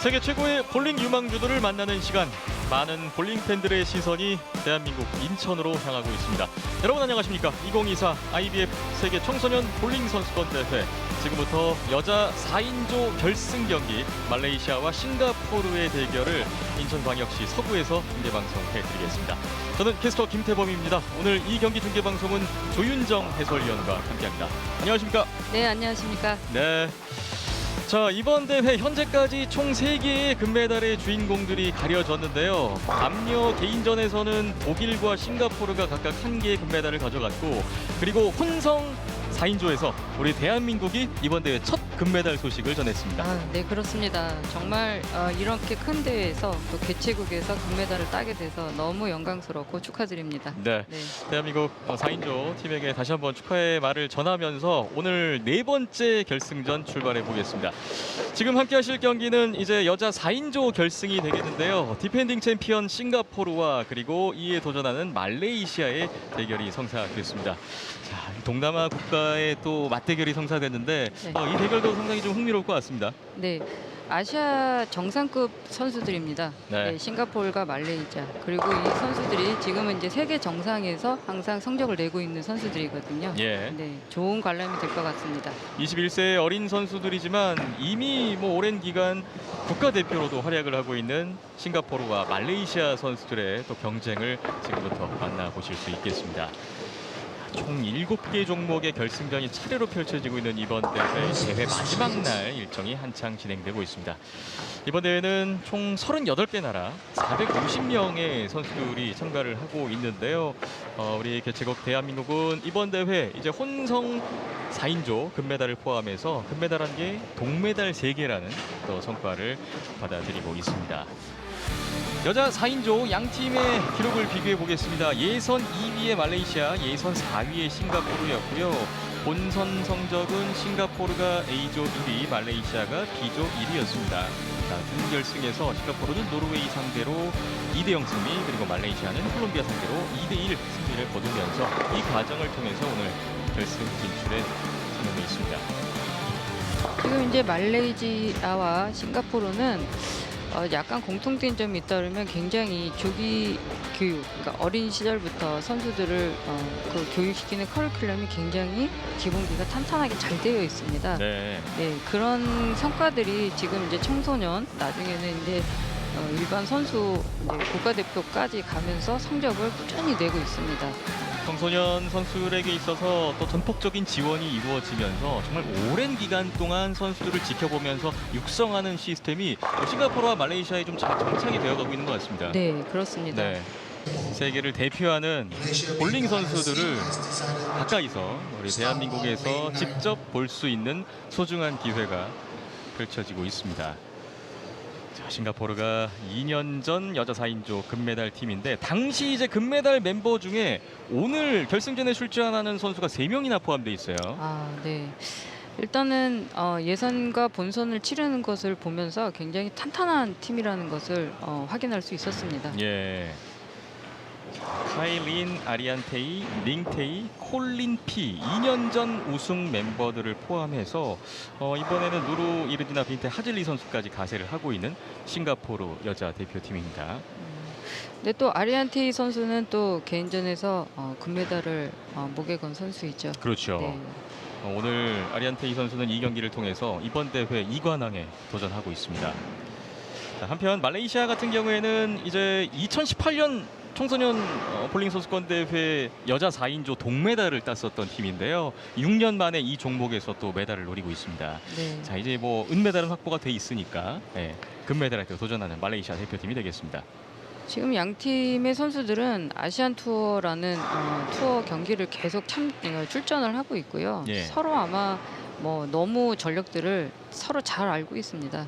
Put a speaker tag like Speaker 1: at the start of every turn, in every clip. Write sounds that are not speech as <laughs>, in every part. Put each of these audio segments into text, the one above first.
Speaker 1: 세계 최고의 볼링 유망주들을 만나는 시간. 많은 볼링 팬들의 시선이 대한민국 인천으로 향하고 있습니다. 여러분 안녕하십니까? 2024 IBF 세계 청소년 볼링 선수권 대회. 지금부터 여자 4인조 결승 경기 말레이시아와 싱가포르의 대결을 인천광역시 서구에서 중계 방송해 드리겠습니다. 저는 캐스터 김태범입니다. 오늘 이 경기 중계 방송은 조윤정 해설위원과 함께합니다. 안녕하십니까?
Speaker 2: 네, 안녕하십니까.
Speaker 1: 네. 자 이번 대회 현재까지 총 3개의 금메달의 주인공들이 가려졌는데요. 남녀 개인전에서는 독일과 싱가포르가 각각 한 개의 금메달을 가져갔고 그리고 혼성 4인조에서 우리 대한민국이 이번 대회 첫 금메달 소식을 전했습니다.
Speaker 2: 아, 네, 그렇습니다. 정말 어, 이렇게 큰 대회에서 또 개최국에서 금메달을 따게 돼서 너무 영광스럽고 축하드립니다.
Speaker 1: 네.
Speaker 2: 네,
Speaker 1: 대한민국 4인조 팀에게 다시 한번 축하의 말을 전하면서 오늘 네 번째 결승전 출발해 보겠습니다. 지금 함께 하실 경기는 이제 여자 4인조 결승이 되겠는데요. 디펜딩 챔피언 싱가포르와 그리고 이에 도전하는 말레이시아의 대결이 성사됐습니다. 자, 동남아 국가의 또 맞대결이 성사됐는데
Speaker 2: 네.
Speaker 1: 어, 이 대결도 상당히 좀 흥미로울 것 같습니다.
Speaker 2: 네. 아시아 정상급 선수들입니다.
Speaker 1: 네.
Speaker 2: 네. 싱가포르가 말레이시아 그리고 이 선수들이 지금은 이제 세계 정상에서 항상 성적을 내고 있는 선수들이거든요.
Speaker 1: 예.
Speaker 2: 네, 좋은 관람이 될 것 같습니다.
Speaker 1: 21세의 어린 선수들이지만 이미 뭐 오랜 기간 국가대표로도 활약을 하고 있는 싱가포르와 말레이시아 선수들의 또 경쟁을 지금부터 만나보실 수 있겠습니다. 총 7개 종목의 결승전이 차례로 펼쳐지고 있는 이번 대회 대회 마지막 날 일정이 한창 진행되고 있습니다. 이번 대회는 총 38개 나라 450명의 선수들이 참가를 하고 있는데요. 어, 우리 개최국 대한민국은 이번 대회 이제 혼성 4인조 금메달을 포함해서 금메달 1개, 동메달 3개라는 또 성과를 받아들이고 있습니다. 여자 4인조 양 팀의 기록을 비교해 보겠습니다. 예선 2위의 말레이시아, 예선 4위의 싱가포르였고요. 본선 성적은 싱가포르가 A조 1위, 말레이시아가 B조 1위였습니다. 자, 준결승에서 싱가포르는 노르웨이 상대로 2대 0 승리, 그리고 말레이시아는 콜롬비아 상대로 2대 1 승리를 거두면서 이 과정을 통해서 오늘 결승 진출에 성공해 있습니다.
Speaker 2: 지금 이제 말레이시아와 싱가포르는 어, 약간 공통된 점이 있다면 굉장히 조기 교육, 그러니까 어린 시절부터 선수들을 어, 그 교육시키는 커리큘럼이 굉장히 기본기가 탄탄하게 잘 되어 있습니다. 네.
Speaker 1: 네.
Speaker 2: 그런 성과들이 지금 이제 청소년 나중에는 이제 어, 일반 선수 이제 국가대표까지 가면서 성적을 꾸준히 내고 있습니다.
Speaker 1: 청소년 선수들에게 있어서 또 전폭적인 지원이 이루어지면서 정말 오랜 기간 동안 선수들을 지켜보면서 육성하는 시스템이 싱가포르와 말레이시아에 좀 자- 정착이 되어가고 있는 것 같습니다.
Speaker 2: 네, 그렇습니다.
Speaker 1: 네. 세계를 대표하는 볼링 선수들을 가까이서 우리 대한민국에서 직접 볼 수 있는 소중한 기회가 펼쳐지고 있습니다. 자, 싱가포르가 2년 전 여자 4인조 금메달 팀인데 당시 이제 금메달 멤버 중에 오늘 결승전에 출전하는 선수가 3명이나 포함되어 있어요.
Speaker 2: 아, 네. 일단은 어, 예선과 본선을 치르는 것을 보면서 굉장히 탄탄한 팀이라는 것을 어, 확인할 수 있었습니다.
Speaker 1: 예. 카일린, 아리안테이, 링테이, 콜린 피 2년 전 우승 멤버들을 포함해서 어, 이번에는 누루 이르디나 빈테 하즐리 선수까지 가세를 하고 있는 싱가포르 여자 대표팀입니다.
Speaker 2: 근데 또 아리안테이 선수는 또 개인전에서 어, 금메달을 어, 목에 건 선수이죠.
Speaker 1: 그렇죠.
Speaker 2: 네.
Speaker 1: 어, 오늘 아리안테이 선수는 이 경기를 통해서 이번 대회 2관왕에 도전하고 있습니다. 자, 한편 말레이시아 같은 경우에는 이제 2018년 청소년 어, 볼링 선수권 대회 여자 4인조 동메달을 땄었던 팀인데요. 6년 만에 이 종목에서 또 메달을 노리고 있습니다.
Speaker 2: 네.
Speaker 1: 자 이제 뭐 은메달은 확보가 돼 있으니까 예, 금메달에 도전하는 말레이시아 대표팀이 되겠습니다.
Speaker 2: 지금 양 팀의 선수들은 아시안 투어라는 어, 투어 경기를 계속 참 어, 출전을 하고 있고요.
Speaker 1: 예.
Speaker 2: 서로 아마 뭐 너무 전력들을 서로 잘 알고 있습니다.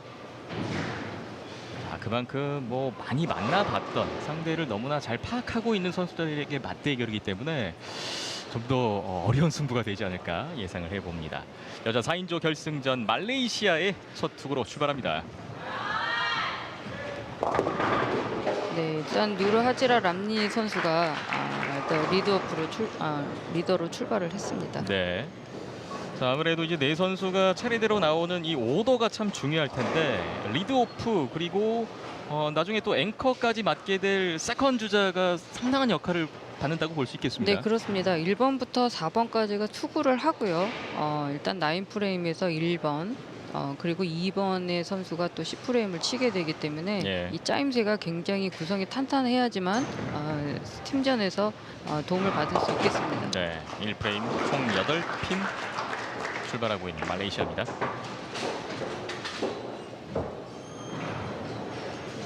Speaker 1: 자, 그만큼 뭐 많이 만나봤던 상대를 너무나 잘 파악하고 있는 선수들에게 맞대결이기 때문에 좀 더 어려운 승부가 되지 않을까 예상을 해봅니다. 여자 4인조 결승전 말레이시아의 첫 투구로 출발합니다.
Speaker 2: 네, 일단 누르 하지라 람니 선수가 아, 일단 리더프로 출, 아, 리더로 출발을 했습니다.
Speaker 1: 네. 자, 아무래도 이제 네 선수가 차례대로 나오는 이 오더가 참 중요할 텐데 리드오프 그리고 어, 나중에 또 앵커까지 맡게 될 세컨 주자가 상당한 역할을 받는다고 볼 수 있겠습니다.
Speaker 2: 네, 그렇습니다. 1번부터 4번까지가 투구를 하고요. 어, 일단 9프레임에서 1번, 어, 그리고 2번의 선수가 또 10프레임을 치게 되기 때문에
Speaker 1: 예.
Speaker 2: 이 짜임새가 굉장히 구성이 탄탄해야지만 어, 팀전에서 어, 도움을 받을 수 있겠습니다.
Speaker 1: 네, 1프레임 총 8핀 출발하고 있는 말레이시아입니다.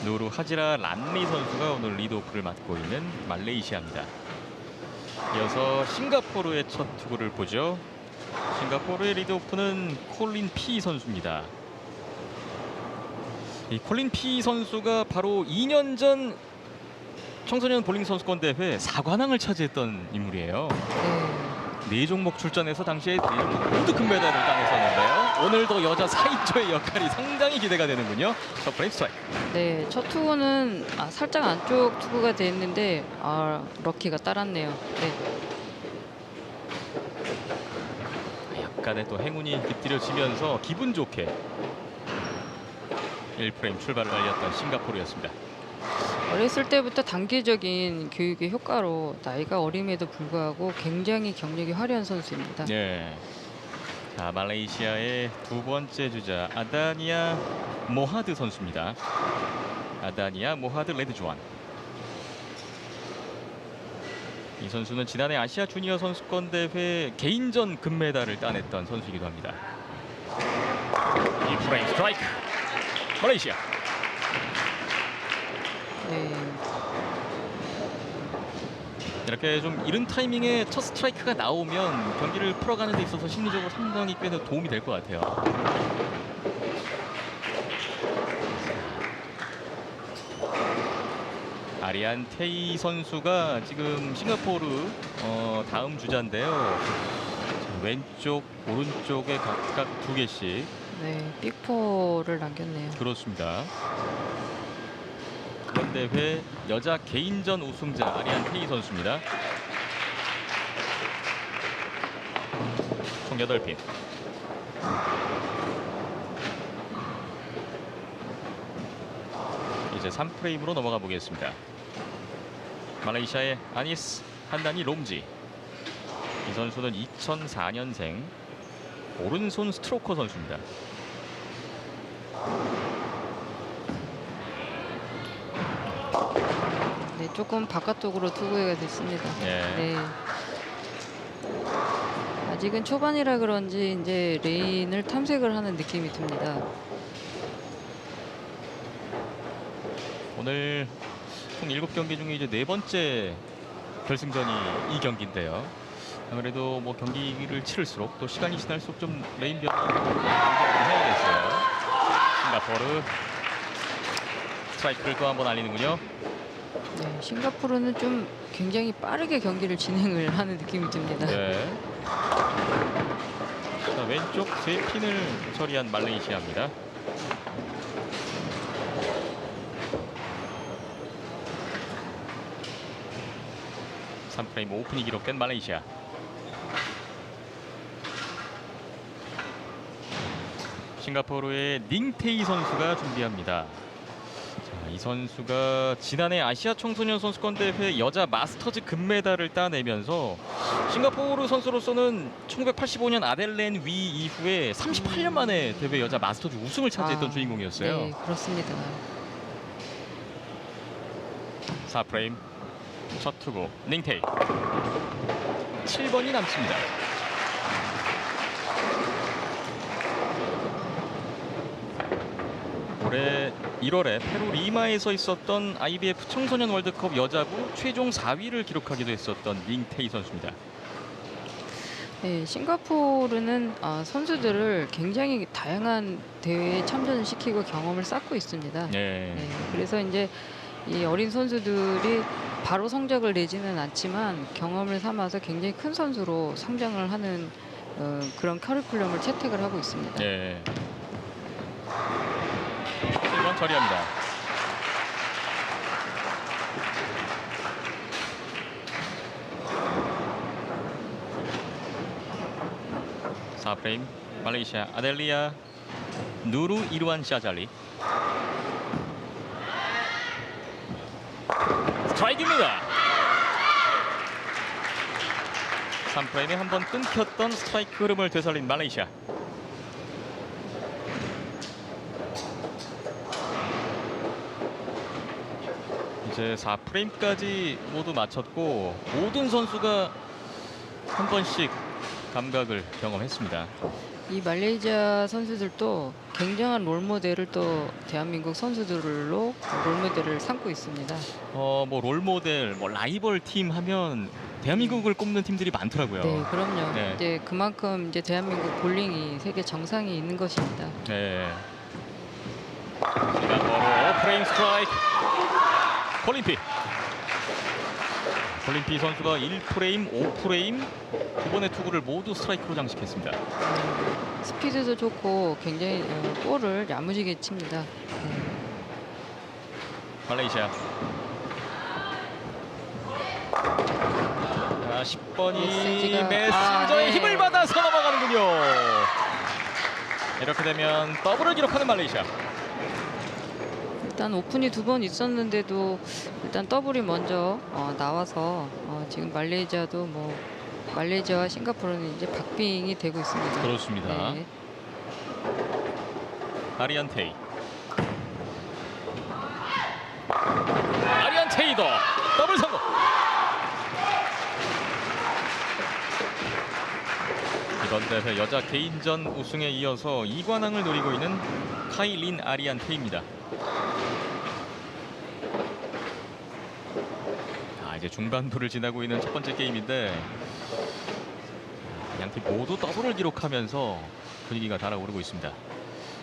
Speaker 1: 누루 하지라 란리 선수가 오늘 리드오프를 맡고 있는 말레이시아입니다. 이어서 싱가포르의 첫 투구를 보죠. 싱가포르의 리드오프는 콜린 피 선수입니다. 이 콜린 피 선수가 바로 2년 전 청소년 볼링 선수권 대회 4관왕을 차지했던 인물이에요.
Speaker 2: 네.
Speaker 1: 네 종목 출전해서 당시에 네 종목 모두 금메달을 따냈었는데요. 오늘도 여자 4인조의 역할이 상당히 기대가 되는군요. 첫 프레임 스트라이크.
Speaker 2: 네, 첫 투구는 아, 살짝 안쪽 투구가 됐는데 아, 럭키가 따랐네요. 네.
Speaker 1: 약간의 또 행운이 깃들여지면서 기분 좋게 1프레임 출발을 알렸던 싱가포르였습니다.
Speaker 2: 어렸을 때부터 단계적인 교육의 효과로 나이가 어림에도 불구하고 굉장히 경력이 화려한 선수입니다.
Speaker 1: 네. 자, 말레이시아의 두 번째 주자 아다니아 모하드 선수입니다. 아다니아 모하드 레드조안. 이 선수는 지난해 아시아 주니어 선수권 대회 개인전 금메달을 따냈던 선수이기도 합니다. 이 프레임 스트라이크. 말레이시아.
Speaker 2: 네.
Speaker 1: 이렇게 좀 이른 타이밍에 첫 스트라이크가 나오면 경기를 풀어가는 데 있어서 심리적으로 상당히 꽤 도움이 될 것 같아요. 아리안 테이 선수가 지금 싱가포르 어, 다음 주자인데요. 자, 왼쪽, 오른쪽에 각각 두 개씩
Speaker 2: 네, 빅포를 남겼네요.
Speaker 1: 그렇습니다. 대회 여자 개인전 우승자 아리안 테이 선수입니다. 총 8핀. 이제 3프레임으로 넘어가 보겠습니다. 말레이시아의 아니스 한다니 롬지. 이 선수는 2004년생 오른손 스트로커 선수입니다.
Speaker 2: 조금 바깥쪽으로 투구가 됐습니다.
Speaker 1: 예.
Speaker 2: 네. 아직은 초반이라 그런지 이제 레인을 탐색을 하는 느낌이 듭니다.
Speaker 1: 오늘 총 7경기 중에 이제 네 번째 결승전이 이 경기인데요. 아무래도 뭐 경기를 치를수록 또 시간이 지날수록 좀 레인 변화를 해야겠어요. 싱가포르 스트라이크를 또 한번 알리는군요.
Speaker 2: 네, 싱가포르는 좀 굉장히 빠르게 경기를 진행을 하는 느낌이 듭니다.
Speaker 1: 네. 자, 왼쪽 세 핀을 처리한 말레이시아입니다. 삼프레임 오픈이 기록된 말레이시아. 싱가포르의 닝테이 선수가 준비합니다. 자, 이 선수가 지난해 아시아 청소년 선수권 대회 여자 마스터즈 금메달을 따내면서 싱가포르 선수로서는 1985년 아델렌 위 이후에 38년 만에 대회 여자 마스터즈 우승을 차지했던
Speaker 2: 아,
Speaker 1: 주인공이었어요.
Speaker 2: 네, 그렇습니다.
Speaker 1: 4프레임 첫 투구 닝테이 7번이 남습니다. 올해 1월에 페루 리마에서 있었던 IBF 청소년 월드컵 여자부 최종 4위를 기록하기도 했었던 닝테이 선수입니다.
Speaker 2: 네, 싱가포르는 아, 선수들을 굉장히 다양한 대회에 참전을 시키고 경험을 쌓고 있습니다.
Speaker 1: 네.
Speaker 2: 네, 그래서 이제 이 어린 선수들이 바로 성적을 내지는 않지만 경험을 삼아서 굉장히 큰 선수로 성장을 하는 어, 그런 커리큘럼을 채택을 하고 있습니다.
Speaker 1: 네. 7번 처리합니다. 4프레임 말레이시아 아델리아 누루 이루안 샤잘리 스트라이크입니다. 3프레임에 한 번 끊겼던 스트라이크 흐름을 되살린 말레이시아. 이제 4프레임까지 모두 마쳤고 모든 선수가 한 번씩 감각을 경험했습니다.
Speaker 2: 이 말레이시아 선수들도 굉장한 롤 모델을 또 대한민국 선수들로 롤 모델을 삼고 있습니다.
Speaker 1: 어 뭐 롤모델, 뭐 라이벌 팀 하면 대한민국을 꼽는 팀들이 많더라고요.
Speaker 2: 네, 그럼요.
Speaker 1: 네.
Speaker 2: 이제 그만큼 이제 대한민국 볼링이 세계 정상에 있는 것입니다.
Speaker 1: 네. 시간번호 프레임 스트라이크. 콜린피. 콜린피 선수가 1프레임, 5프레임 두 번의 투구를 모두 스트라이크로 장식했습니다.
Speaker 2: 스피드도 좋고 굉장히 어, 볼을 야무지게 칩니다. 네.
Speaker 1: 말레이시아. 자, 10번이
Speaker 2: 메시지가-
Speaker 1: 메신저의
Speaker 2: 아, 네.
Speaker 1: 힘을 받아서 넘어가는군요. 이렇게 되면 더블을 기록하는 말레이시아.
Speaker 2: 일단 오픈이 두 번 있었는데도 일단 더블이 먼저 어, 나와서 어, 지금 말레이시아도 뭐 말레이시아와 싱가포르는 이제 박빙이 되고 있습니다.
Speaker 1: 그렇습니다.
Speaker 2: 네.
Speaker 1: 아리안 테이. 아리안 테이더 더블 성공. 이번 대회 여자 개인전 우승에 이어서 2관왕을 노리고 있는 카이린 아리안 테이입니다. 이제 중반부를 지나고 있는 첫 번째 게임인데 양팀 모두 더블을 기록하면서 분위기가 달아오르고 있습니다.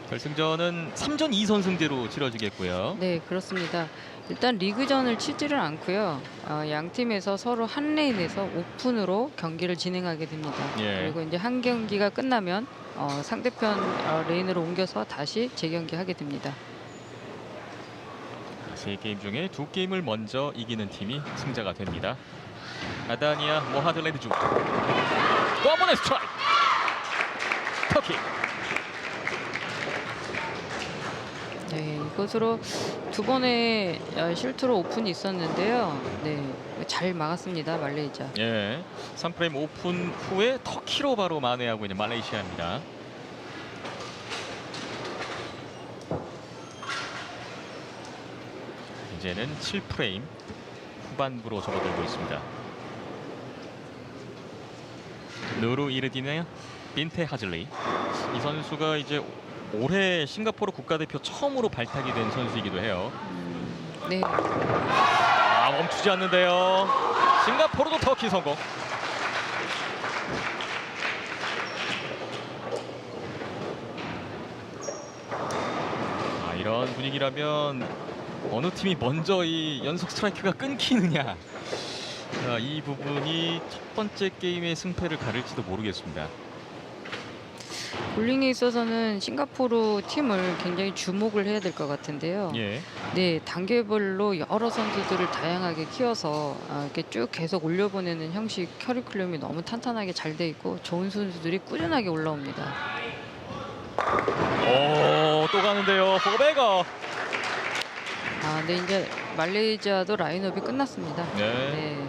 Speaker 1: 결승전은 3전 2선 승제로 치러지겠고요.
Speaker 2: 네, 그렇습니다. 일단 리그전을 치지를 않고요. 어, 양 팀에서 서로 한 레인에서 오픈으로 경기를 진행하게 됩니다.
Speaker 1: 예.
Speaker 2: 그리고 이제 한 경기가 끝나면 어, 상대편 어, 레인으로 옮겨서 다시 재경기 하게 됩니다.
Speaker 1: 세 게임 중에 두 게임을 먼저 이기는 팀이 승자가 됩니다. 아다니아 모하드랜드 중. 또한 번의 스트라이크. 터키.
Speaker 2: 네, 이것으로 두 번의 어, 실투로 오픈이 있었는데요. 네, 잘 막았습니다, 말레이시아.
Speaker 1: 예. 3프레임 오픈 후에 터키로 바로 만회하고 있는 말레이시아입니다. 이제는 7프레임 후반부로 접어들고 있습니다. 누루 이르디네 빈테 하즐리 이 선수가 이제 올해 싱가포르 국가대표 처음으로 발탁이 된 선수이기도 해요.
Speaker 2: 음, 네,
Speaker 1: 아 멈추지 않는데요. 싱가포르도 터키 성공. 아 이런 분위기라면 어느 팀이 먼저 이 연속 스트라이크가 끊기느냐. 자, 이 부분이 첫 번째 게임의 승패를 가릴지도 모르겠습니다.
Speaker 2: 볼링에 있어서는 싱가포르 팀을 굉장히 주목을 해야 될 것 같은데요.
Speaker 1: 예.
Speaker 2: 네, 단계별로 여러 선수들을 다양하게 키워서 아, 이렇게 쭉 계속 올려보내는 형식 커리큘럼이 너무 탄탄하게 잘 돼 있고 좋은 선수들이 꾸준하게 올라옵니다.
Speaker 1: 오, 또 가는데요. 포베거.
Speaker 2: 아, 네, 이제 말레이시아도 라인업이 끝났습니다.
Speaker 1: 네.
Speaker 2: 네,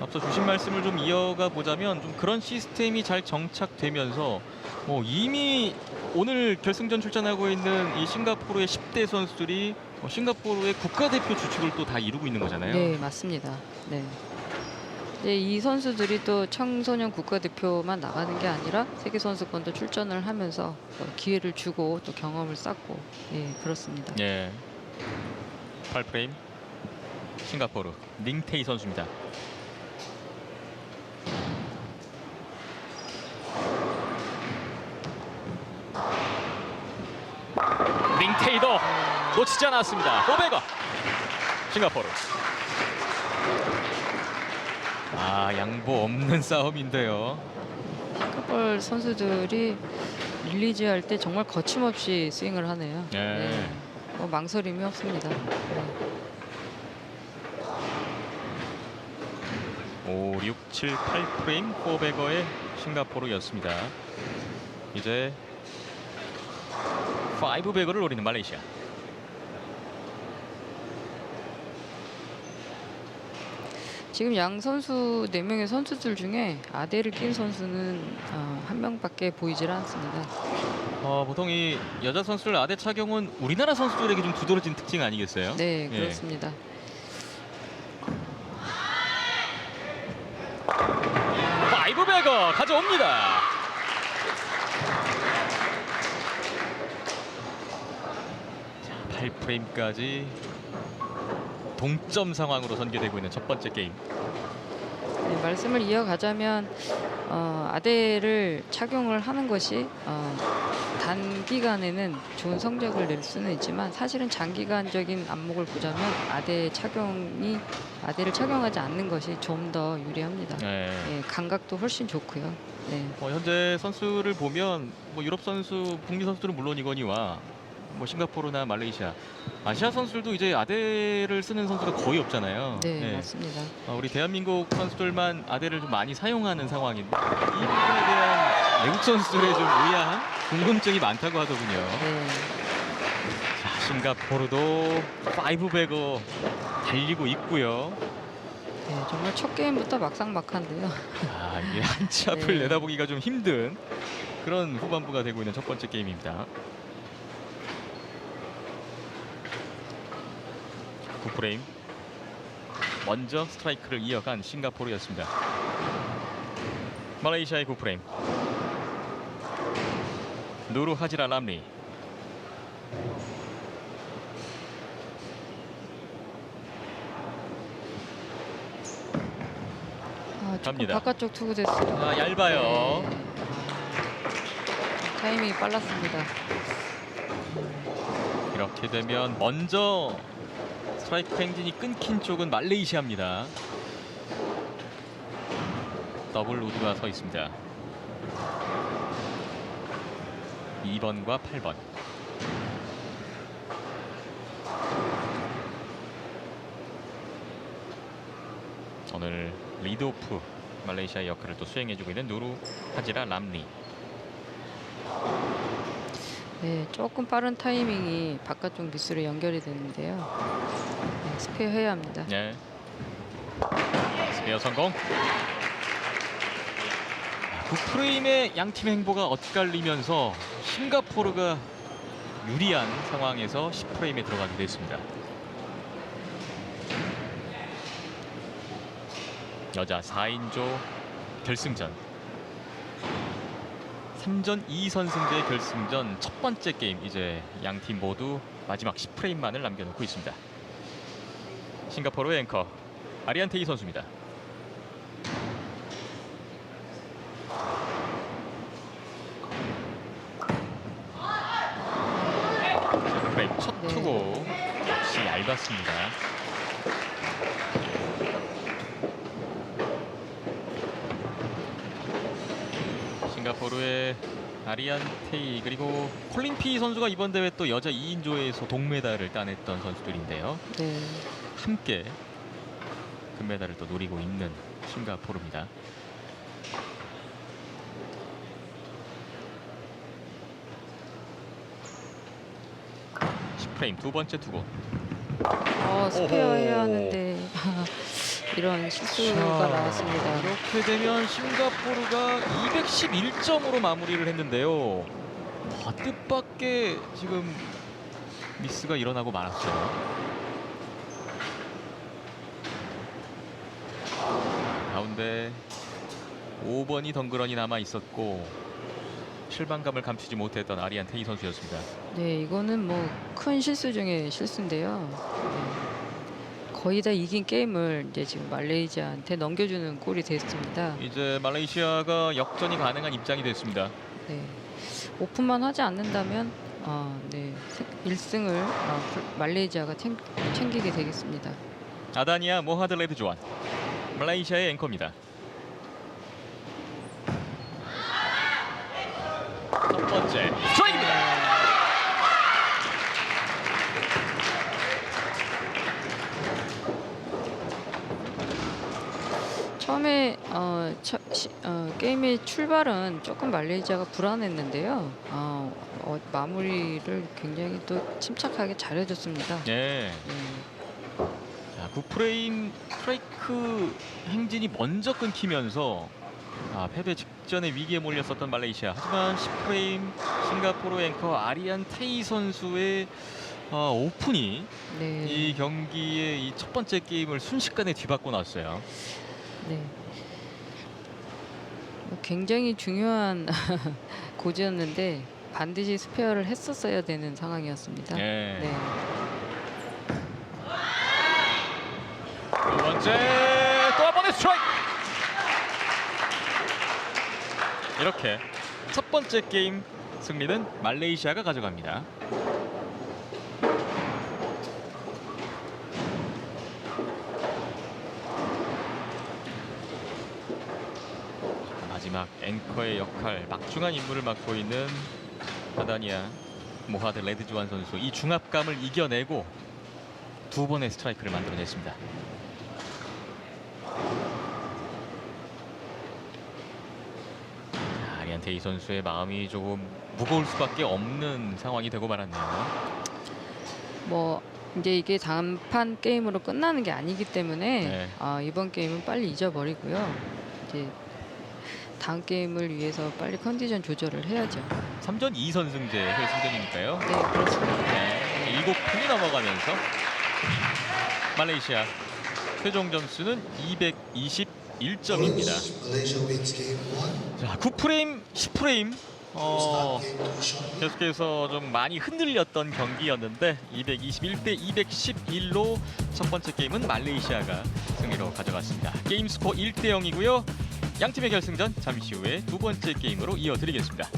Speaker 1: 앞서 주신 말씀을 좀 이어가 보자면 좀 그런 시스템이 잘 정착되면서 뭐 이미 오늘 결승전 출전하고 있는 이 싱가포르의 10대 선수들이 뭐 싱가포르의 국가대표 주축을 또 다 이루고 있는 거잖아요.
Speaker 2: 네, 맞습니다. 네. 네, 이 선수들이 또 청소년 국가대표만 나가는 게 아니라 세계 선수권도 출전을 하면서 또 기회를 주고 또 경험을 쌓고, 예, 그렇습니다.
Speaker 1: 예. 8프레임 싱가포르 닝테이 선수입니다. 닝테이도 놓치지 않았습니다. 포베거 싱가포르. 아 양보 없는 <laughs> 싸움인데요.
Speaker 2: 싱가포르 선수들이 릴리즈 할 때 정말 거침없이 스윙을 하네요.
Speaker 1: 네.
Speaker 2: 뭐 망설임이 없습니다. 네.
Speaker 1: 5, 6, 7, 8 프레임 포베거의 싱가포르였습니다. 이제 5백을 노리는 말레이시아.
Speaker 2: 지금 양 선수 네 명의 선수들 중에 아대를 낀 선수는 어, 한 명밖에 보이질 않습니다.
Speaker 1: 어, 보통 이 여자 선수들 아대 착용은 우리나라 선수들에게 좀 두드러진 특징 아니겠어요?
Speaker 2: 네,
Speaker 1: 예.
Speaker 2: 그렇습니다.
Speaker 1: 파이브 베거 가져옵니다. 자, 8프레임까지 동점 상황으로 전개되고 있는 첫 번째 게임.
Speaker 2: 네, 말씀을 이어가자면 어, 아대를 착용을 하는 것이 어, 단기간에는 좋은 성적을 낼 수는 있지만 사실은 장기간적인 안목을 보자면 아대 착용이 아대를 착용하지 않는 것이 좀 더 유리합니다.
Speaker 1: 네.
Speaker 2: 예, 감각도 훨씬 좋고요. 네.
Speaker 1: 어, 현재 선수를 보면 뭐 유럽 선수, 북미 선수들은 물론이거니와 뭐 싱가포르나 말레이시아, 아시아 선수들도 이제 아대를 쓰는 선수가 거의 없잖아요.
Speaker 2: 네, 맞습니다.
Speaker 1: 어, 우리 대한민국 선수들만 아대를 좀 많이 사용하는 상황인데 이 부분에 대한 외국 선수들의 좀 의아한 궁금증이 많다고 하더군요.
Speaker 2: 네.
Speaker 1: 자, 싱가포르도 파이브 베거 달리고 있고요.
Speaker 2: 네, 정말 첫 게임부터 막상막한데요.
Speaker 1: 아, 이게 <laughs> 한치 앞을
Speaker 2: 네.
Speaker 1: 내다보기가 좀 힘든 그런 후반부가 되고 있는 첫 번째 게임입니다. 구프레임 먼저 스트라이크를 이어간 싱가포르였습니다. 말레이시아의 구프레임 누루 하지라 람리
Speaker 2: 아, 조금
Speaker 1: 갑니다.
Speaker 2: 바깥쪽 투구 됐어요.
Speaker 1: 아, 얇아요.
Speaker 2: 네. 타이밍이 빨랐습니다.
Speaker 1: 이렇게 되면 먼저 스트라이크 행진이 끊긴 쪽은 말레이시아입니다. 더블 우드가 서 있습니다. 2번과 8번. 오늘 리드오프 말레이시아의 역할을 또 수행해주고 있는 누루 하지라 람리.
Speaker 2: 네, 조금 빠른 타이밍이 바깥쪽 미스로 연결이 됐는데요. 네, 스페어 해야 합니다.
Speaker 1: 네. 스페어 성공. 북프레임의 양팀 행보가 엇갈리면서 싱가포르가 유리한 상황에서 10프레임에 들어가게 됐습니다. 여자 4인조 결승전 3전 2선승제 결승전 첫 번째 게임 이제 양 팀 모두 마지막 10프레임만을 남겨놓고 있습니다. 싱가포르의 앵커 아리안테이 선수입니다. 프레임 첫
Speaker 2: 네.
Speaker 1: 투구 얇았습니다. 싱가포르의 아리안 테이 그리고 콜린 피 선수가 이번 대회 또 여자 2인조에서 동메달을 따냈던 선수들인데요.
Speaker 2: 네,
Speaker 1: 함께 금메달을 또 노리고 있는 싱가포르입니다. 프레임 두 번째 투구.
Speaker 2: 어, 스페어. 해야 하는데 <laughs> 이런 실수가 나왔습니다.
Speaker 1: 이렇게 되면 싱가포르가 211점으로 마무리를 했는데요. 아, 뜻밖의 지금 미스가 일어나고 말았죠. 가운데 5번이 덩그러니 남아 있었고 실망감을 감추지 못했던 아리안 테이 선수였습니다.
Speaker 2: 네, 이거는 뭐 큰 실수 중에 실수인데요. 네. 거의 다 이긴 게임을 이제 지금 말레이시아한테 넘겨주는 꼴이 됐습니다.
Speaker 1: 이제 말레이시아가 역전이 가능한 입장이 됐습니다.
Speaker 2: 네. 오픈만 하지 않는다면 어, 네. 1승을 어, 말레이시아가 챙, 챙기게 되겠습니다.
Speaker 1: 아다니아 모하드 레드 조안 말레이시아의 앵커입니다. 첫 번째 스트라이크입니다.
Speaker 2: 처음에 어, 차- 시- 어, 게임의 출발은 조금 말레이시아가 불안했는데요. 어, 어, 마무리를 굉장히 또 침착하게 잘해줬습니다.
Speaker 1: 네.
Speaker 2: 네.
Speaker 1: 자, 9프레임 스트라이크 행진이 먼저 끊기면서 아, 패배 직전에 위기에 몰렸었던 말레이시아. 하지만 10프레임 싱가포르 앵커 아리안 테이 선수의 어, 오픈이
Speaker 2: 네.
Speaker 1: 이 경기의 이 첫 번째 게임을 순식간에 뒤바꿔 놨어요.
Speaker 2: 네. 뭐 굉장히 중요한 <laughs> 고지였는데 반드시 스페어를 했었어야 되는 상황이었습니다.
Speaker 1: 네.
Speaker 2: 네.
Speaker 1: 두 번째 또 한 번의 스트라이크. 이렇게 첫 번째 게임 승리는 말레이시아가 가져갑니다. 마지막 앵커의 역할 막중한 임무를 맡고 있는 하다니아 모하드 레드주안 선수 이 중압감을 이겨내고 두 번의 스트라이크를 만들어냈습니다. 자, 아리안테 이 선수의 마음이 조금 무거울 수밖에 없는 상황이 되고 말았네요.
Speaker 2: 뭐 이제 이게 단판 게임으로 끝나는 게 아니기 때문에
Speaker 1: 네.
Speaker 2: 아, 이번 게임은 빨리 잊어버리고요. 이제 다음 게임을 위해서 빨리 컨디션 조절을 해야죠.
Speaker 1: 3전 2선승제 결승전이니까요.
Speaker 2: 네, 그렇습니다.
Speaker 1: 네, 7분이 넘어가면서 말레이시아 최종 점수는 221점입니다.
Speaker 3: Malaysia wins game one.
Speaker 1: 자, 9프레임, 10프레임 어. 계속해서 좀 많이 흔들렸던 경기였는데 221대 211로 첫 번째 게임은 말레이시아가 승리로 가져갔습니다. 게임 스코어 1대 0이고요. 양 팀의 결승전 잠시 후에 두 번째 게임으로 이어드리겠습니다.